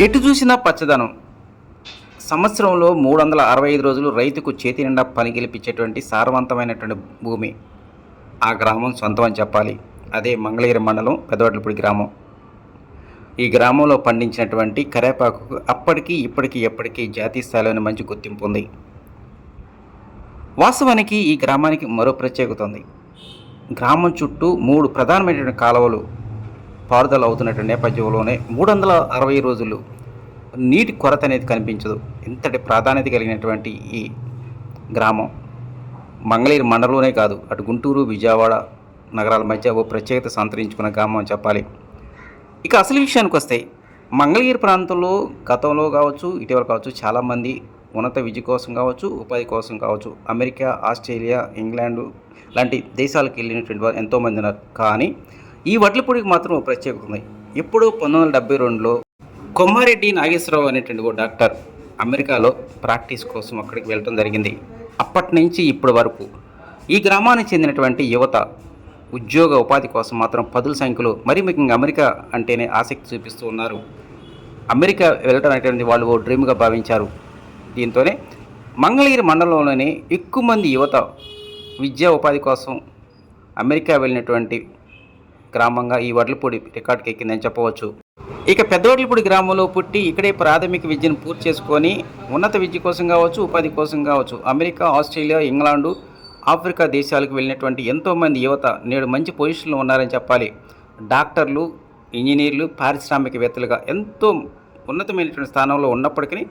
ఎటు చూసినా పచ్చదనం. సంవత్సరంలో మూడు వందల అరవై ఐదు రోజులు రైతుకు చేతి నిండా పని గెలిపించేటువంటి సారవంతమైనటువంటి భూమి. ఆ గ్రామం సొంతం అని చెప్పాలి. అదే మంగళగిరి మండలం పెదవడ్లపూడి గ్రామం. ఈ గ్రామంలో పండించినటువంటి కరేపాకు అప్పటికి ఇప్పటికి ఎప్పటికీ జాతీయ స్థాయిలోనే మంచి గుర్తింపు ఉంది. వాస్తవానికి ఈ గ్రామానికి మరో ప్రత్యేకత ఉంది. గ్రామం చుట్టూ మూడు ప్రధానమైనటువంటి కాలువలు పారుదల అవుతున్నటువంటి నేపథ్యంలోనే మూడు వందల అరవై రోజులు నీటి కొరత అనేది కనిపించదు. ఇంతటి ప్రాధాన్యత కలిగినటువంటి ఈ గ్రామం మంగళగిరి మండలంలోనే కాదు అటు గుంటూరు విజయవాడ నగరాల మధ్య ఓ ప్రత్యేకత సంతరించుకున్న గ్రామం అని చెప్పాలి. ఇక అసలు విషయానికి వస్తే మంగళగిరి ప్రాంతంలో గతంలో కావచ్చు ఇటీవల కావచ్చు చాలామంది ఉన్నత విద్య కోసం కావచ్చు ఉపాధి కోసం కావచ్చు అమెరికా ఆస్ట్రేలియా ఇంగ్లాండు లాంటి దేశాలకు వెళ్ళినటువంటి వారు ఎంతోమంది ఉన్నారు. కానీ ఈ వడ్లపూడికి మాత్రం ప్రత్యేకత ఉంది. ఇప్పుడు పంతొమ్మిది వందల డెబ్బై రెండులో కొమ్మారెడ్డి నాగేశ్వరరావు అనేటువంటి ఓ డాక్టర్ అమెరికాలో ప్రాక్టీస్ కోసం అక్కడికి వెళ్ళడం జరిగింది. అప్పటి నుంచి ఇప్పటి వరకు ఈ గ్రామానికి చెందినటువంటి యువత ఉద్యోగ ఉపాధి కోసం మాత్రం పదుల సంఖ్యలో మరీ ముఖ్యంగా అమెరికా అంటేనే ఆసక్తి చూపిస్తూ ఉన్నారు. అమెరికా వెళ్ళడం అనేటువంటి వాళ్ళు ఓ డ్రీమ్గా భావించారు. దీంతోనే మంగళగిరి మండలంలోనే ఎక్కువ మంది యువత విద్యా ఉపాధి కోసం అమెరికా వెళ్ళినటువంటి గ్రామంగా ఈ వడ్లపూడి రికార్డుకి ఎక్కిందని చెప్పవచ్చు. ఇక పెద్దవడ్లపూడి గ్రామంలో పుట్టి ఇక్కడే ప్రాథమిక విద్యను పూర్తి చేసుకొని ఉన్నత విద్య కోసం కావచ్చు ఉపాధి కోసం కావచ్చు అమెరికా ఆస్ట్రేలియా ఇంగ్లాండు ఆఫ్రికా దేశాలకు వెళ్ళినటువంటి ఎంతోమంది యువత నేడు మంచి పొజిషన్లో ఉన్నారని చెప్పాలి. డాక్టర్లు ఇంజనీర్లు పారిశ్రామికవేత్తలుగా ఎంతో ఉన్నతమైనటువంటి స్థానంలో ఉన్నప్పటికీ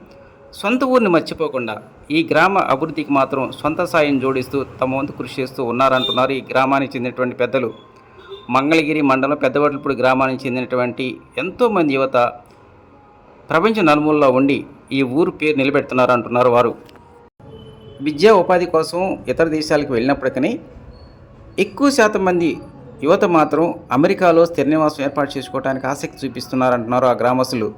సొంత ఊరిని మర్చిపోకుండా ఈ గ్రామ అభివృద్ధికి మాత్రం సొంత సాయం జోడిస్తూ తమ వంతు కృషి చేస్తూ ఉన్నారంటున్నారు ఈ గ్రామానికి చెందినటువంటి పెద్దలు. మంగళగిరి మండలం పెద్దవట్లపూడి గ్రామానికి చెందినటువంటి ఎంతోమంది యువత ప్రపంచ నలుమూలలో ఉండి ఈ ఊరు పేరు నిలబెడుతున్నారు అంటున్నారు వారు. విద్యా ఉపాధి కోసం ఇతర దేశాలకు వెళ్ళినప్పటికీ ఎక్కువ శాతం మంది యువత మాత్రం అమెరికాలో స్థిర నివాసం ఏర్పాటు చేసుకోవడానికి ఆసక్తి చూపిస్తున్నారంటున్నారు ఆ గ్రామస్తులు.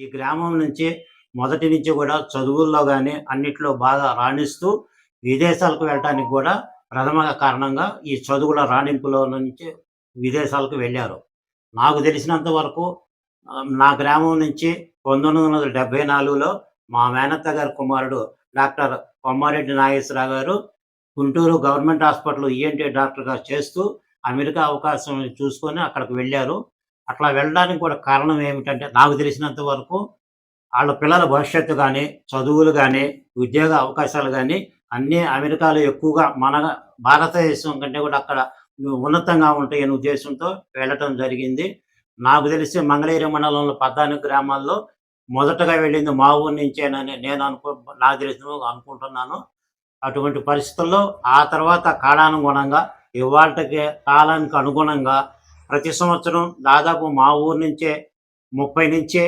ఈ గ్రామం నుంచి మొదటి నుంచి కూడా చదువుల్లో కానీ అన్నిట్లో బాగా రాణిస్తూ విదేశాలకు వెళ్ళటానికి కూడా ప్రథమ కారణంగా ఈ చదువుల రాణింపులో నుంచి విదేశాలకు వెళ్ళారు. నాకు తెలిసినంత వరకు నా గ్రామం నుంచి పంతొమ్మిది వందల డెబ్బై నాలుగులో మా మేనత్త గారి కుమారుడు డాక్టర్ కొమ్మారెడ్డి నాగేశ్వరరావు గారు గుంటూరు గవర్నమెంట్ హాస్పిటల్ ఈఎన్టీ డాక్టర్గా చేస్తూ అమెరికా అవకాశం చూసుకొని అక్కడికి వెళ్ళారు. అట్లా వెళ్ళడానికి కూడా కారణం ఏమిటంటే నాకు తెలిసినంత వరకు వాళ్ళ పిల్లల భవిష్యత్తు కానీ చదువులు కానీ ఉద్యోగ అవకాశాలు కానీ అన్నీ అమెరికాలో ఎక్కువగా మన భారతదేశం కంటే కూడా అక్కడ ఉన్నతంగా ఉంటాయనే ఉద్దేశంతో వెళ్ళటం జరిగింది. నాకు తెలిసి మంగళగిరి మండలంలో పద్నాలుగు గ్రామాల్లో మొదటగా వెళ్ళింది మా ఊరి నుంచేనని నేను అనుకో నాకు తెలిసిన అనుకుంటున్నాను. అటువంటి పరిస్థితుల్లో ఆ తర్వాత కాలానుగుణంగా ఇవాళకి కాలానికి అనుగుణంగా ప్రతి సంవత్సరం దాదాపు మా ఊరు నుంచే ముప్పై నుంచి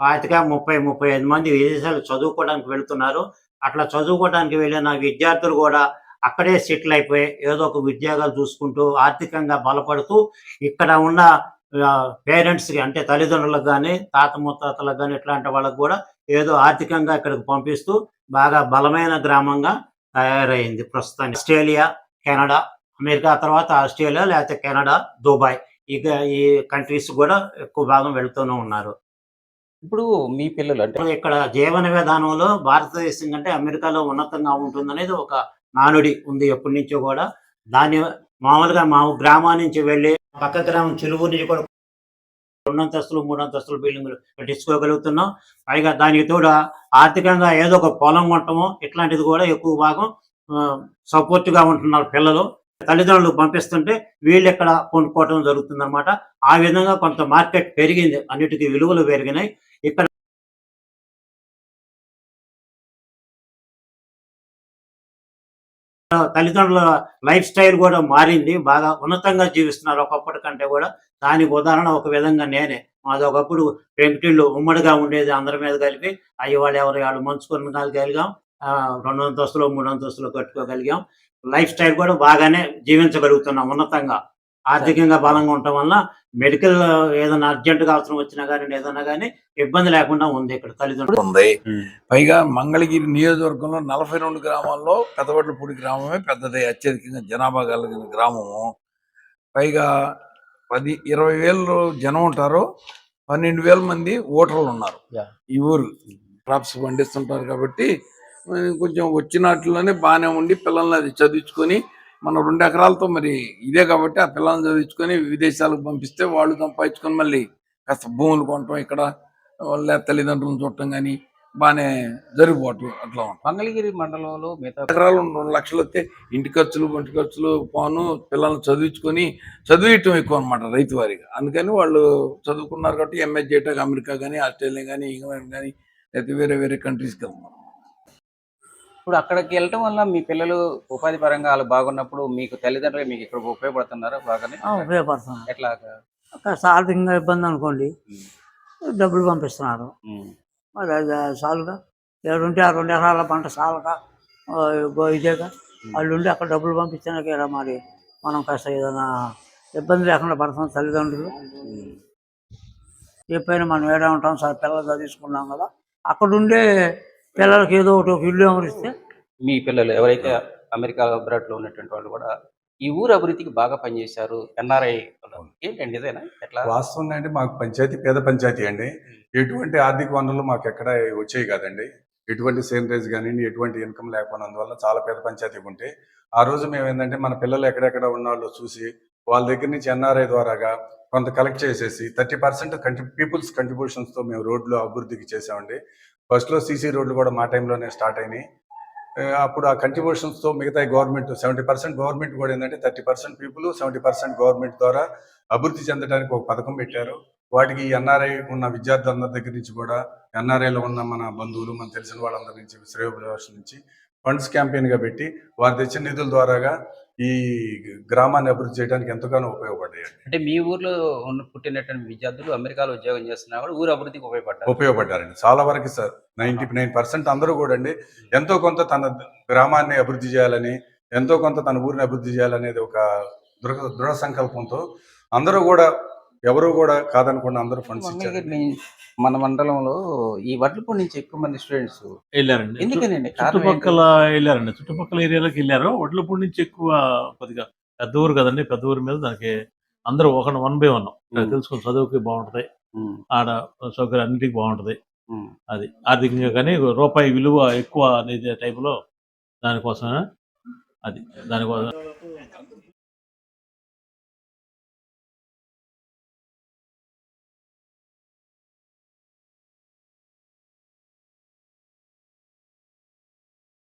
పాతిక ముప్పై ముప్పై ఐదు మంది విదేశాలు చదువుకోవడానికి వెళ్తున్నారు. అట్లా చదువుకోవడానికి వెళ్ళిన విద్యార్థులు కూడా అక్కడే సెటిల్ అయిపోయి ఏదో ఒక ఉద్యోగాలు చూసుకుంటూ ఆర్థికంగా బలపడుతూ ఇక్కడ ఉన్న పేరెంట్స్కి అంటే తల్లిదండ్రులకు కానీ తాత ముత్తాతలకు కానీ ఇట్లాంటి వాళ్ళకి కూడా ఏదో ఆర్థికంగా ఇక్కడికి పంపిస్తూ బాగా బలమైన గ్రామంగా తయారైంది ప్రస్తుతానికి. ఆస్ట్రేలియా కెనడా అమెరికా తర్వాత ఆస్ట్రేలియా లేకపోతే కెనడా దుబాయ్. ఇక ఈ కంట్రీస్ కూడా ఎక్కువ భాగం వెళ్తూనే ఉన్నారు. ఇప్పుడు మీ పిల్లలు అంటే ఇక్కడ జీవన విధానంలో భారతదేశం కంటే అమెరికాలో ఉన్నతంగా ఉంటుందనేది ఒక నానుడి ఉంది ఎప్పటి నుంచో కూడా. దాని మామూలుగా మా గ్రామం నుంచి వెళ్ళి పక్క గ్రామం చెలువు నుంచి కూడా రెండంతస్తులు మూడంతస్తులు బిల్డింగ్లు కట్టించుకోగలుగుతున్నాం. పైగా దానికి తోడు ఆర్థికంగా ఏదో ఒక పొలం కొట్టము ఇట్లాంటిది కూడా ఎక్కువ భాగం సపోర్ట్గా ఉంటున్నారు పిల్లలు. తల్లిదండ్రులు పంపిస్తుంటే వీళ్ళు ఇక్కడ కొనుక్కోవటం జరుగుతుంది ఆ విధంగా కొంత మార్కెట్ పెరిగింది. అన్నిటికీ విలువలు పెరిగినాయి. ఇక్కడ తల్లిదండ్రుల లైఫ్ స్టైల్ కూడా మారింది. బాగా ఉన్నతంగా జీవిస్తున్నారు ఒకప్పటి కంటే కూడా. దానికి ఉదాహరణ ఒక విధంగా నేనే. మాది ఒకప్పుడు పెంకుటిళ్ళు ఉమ్మడిగా ఉండేది అందరి మీద కలిపి అయ్యి వాళ్ళు ఎవరు వాళ్ళు మంచుకొని కలిగాం రెండు అంతస్తులు మూడు అంతస్తులు కట్టుకోగలిగాం. లైఫ్ స్టైల్ కూడా బాగానే జీవించగలుగుతున్నాం ఉన్నతంగా. ఆర్థికంగా బలంగా ఉండటం వల్ల మెడికల్ ఏదైనా అర్జెంటుగా అవసరం వచ్చినా కానీ ఏదైనా కానీ ఇబ్బంది లేకుండా ఉంది ఇక్కడ తల్లిదండ్రులు. ఉంది. పైగా మంగళగిరి నియోజకవర్గంలో నలభై రెండు గ్రామాల్లో పెద్దవడ్లపూడి గ్రామమే పెద్దది అత్యధికంగా జనాభా కలిగిన గ్రామము. పైగా పది ఇరవై వేలు జనం ఉంటారు పన్నెండు వేల మంది ఓటర్లు ఉన్నారు. ఈ ఊరు. క్రాప్స్ పండిస్తుంటారు కాబట్టి కొంచెం వచ్చినట్లోనే బాగానే ఉండి పిల్లల్ని అది చదివించుకొని మన రెండు ఎకరాలతో మరి ఇదే కాబట్టి ఆ పిల్లల్ని చదివించుకొని విదేశాలకు పంపిస్తే వాళ్ళు సంపాదించుకొని మళ్ళీ కాస్త భూములు కొనటం ఇక్కడ వాళ్ళ తల్లిదండ్రులను చూడటం కానీ బాగానే జరిగిపోవటం అట్లా ఉంటుంది. మంగళగిరి మండలంలో మిగతా ఎకరాలు రెండు లక్షలు వస్తే ఇంటి ఖర్చులు ఒంటి ఖర్చులు పోను పిల్లల్ని చదివించుకొని చదివించడం ఎక్కువ అనమాట రైతు వారిగా. అందుకని వాళ్ళు చదువుకున్నారు కాబట్టి ఎంఎస్ చేయటానికి అమెరికా కానీ ఆస్ట్రేలియా కానీ ఇంగ్లాండ్ కానీ లేకపోతే వేరే వేరే కంట్రీస్కి వెళ్తున్నారు. ఇప్పుడు అక్కడికి వెళ్ళటం వల్ల మీ పిల్లలు ఉపాధి పరంగా వాళ్ళు బాగున్నప్పుడు మీకు తల్లిదండ్రులు మీకు ఇక్కడ ఉపయోగపడుతున్నారా బాగానే? ఆ, ఉపయోగపడుతుంది ఎట్లా ఆర్థికంగా ఇబ్బంది అనుకోండి డబ్బులు పంపిస్తున్నారు. మరి సాలుగా ఏడుంటే ఆ రెండు ఎకరాల పంట ఇగో ఇదేగా? వాళ్ళు ఉండి అక్కడ డబ్బులు పంపించాక ఇలా మరి మనం కాస్త ఏదైనా ఇబ్బంది లేకుండా పడతాం తల్లిదండ్రులు? ఎప్పుడైనా మనం ఏడా ఉంటాం సార్? పిల్లలు చదివించుకున్నాం కదా. అక్కడ ఉండే పిల్లలకి ఏదో ఒకటి ఒక ఇల్లు అమరిస్తే మీ పిల్లలు ఎవరైతే అమెరికా అబ్రాడ్లో ఉన్నటువంటి వాళ్ళు కూడా ఈ ఊరు అభివృద్ధికి బాగా పనిచేశారు ఎన్ఆర్ఐ ఏంటండి ఇదేనా? ఎట్లా? వాస్తవంగా అంటే మాకు పంచాయతీ పేద పంచాయతీ అండి. ఎటువంటి ఆర్థిక వనరులు మాకు ఎక్కడ వచ్చేవి కాదండి. ఎటువంటి సేనరేజ్ కానీ ఎటువంటి ఇన్కమ్ లేకపోయినందువల్ల చాలా పేద పంచాయతీ ఉంటే ఆ రోజు మేము ఏంటంటే మన పిల్లలు ఎక్కడెక్కడ ఉన్న వాళ్ళు చూసి వాళ్ళ దగ్గర నుంచి ఎన్ఆర్ఐ ద్వారాగా కొంత కలెక్ట్ చేసేసి థర్టీ పర్సెంట్ కంటి పీపుల్స్ కంట్రిబ్యూషన్స్తో మేము రోడ్లు అభివృద్ధికి చేసామండి ఫస్ట్లో సీసీ రోడ్లు కూడా మా టైంలోనే స్టార్ట్ అయినాయి. అప్పుడు ఆ కంట్రిబ్యూషన్స్తో మిగతా గవర్నమెంట్ సెవెంటీ పర్సెంట్ గవర్నమెంట్ కూడా ఏంటంటే thirty percent people seventy percent government ద్వారా అభివృద్ధి చెందడానికి ఒక పథకం పెట్టారు. వాటికి ఎన్ఆర్ఐ ఉన్న విద్యార్థులందరి దగ్గర నుంచి కూడా ఎన్ఆర్ఐలో ఉన్న మన బంధువులు మన తెలిసిన వాళ్ళందరి నుంచి శ్రేయోభిలాష నుంచి ఫండ్స్ క్యాంపెయిన్గా పెట్టి వారు తెచ్చిన నిధుల ద్వారాగా ఈ గ్రామాన్ని అభివృద్ధి చేయడానికి ఎంతగానో ఉపయోగపడ్డాయి అంటే మీ ఊర్లో ఉన్న పుట్టినటువంటి విద్యార్థులు అమెరికాలో ఉద్యోగం చేస్తున్నా కూడా ఊరు అభివృద్ధికి ఉపయోగపడ్డారు. ఉపయోగపడ్డారండి. చాలా వరకు సార్ నైంటీ నైన్ పర్సెంట్ అందరూ కూడా అండి. ఎంతో కొంత తన గ్రామాన్ని అభివృద్ధి చేయాలని ఎంతో కొంత తన ఊరిని అభివృద్ధి చేయాలనేది ఒక దృఢ దృఢ సంకల్పంతో అందరూ కూడా ఎవరు కూడా కాదనకుండా అందరూ ఫండ్స్ ఇచ్చారు మన మండలంలో ఈ వడ్లపూడి నుంచి ఎక్కువ మంది స్టూడెంట్స్ వెళ్ళారండి. ఎందుకనండి? చుట్టుపక్కల వెళ్ళారండి. చుట్టుపక్కల ఏరియాలకు వెళ్ళారు. వడ్లపూడి నుంచి ఎక్కువ కొద్దిగా పెద్ద ఊరు కదండి. పెద్ద ఊరి మీద దానికి అందరూ ఒక వన్ బై వన్. తెలుసుకుని చదువుకి బాగుంటది. ఆడ సౌకర్యం అన్నిటికీ బాగుంటది. అది ఆర్థికంగా కానీ రూపాయి విలువ ఎక్కువ అనేది టైంలో దానికోసమే. అది దానికోసం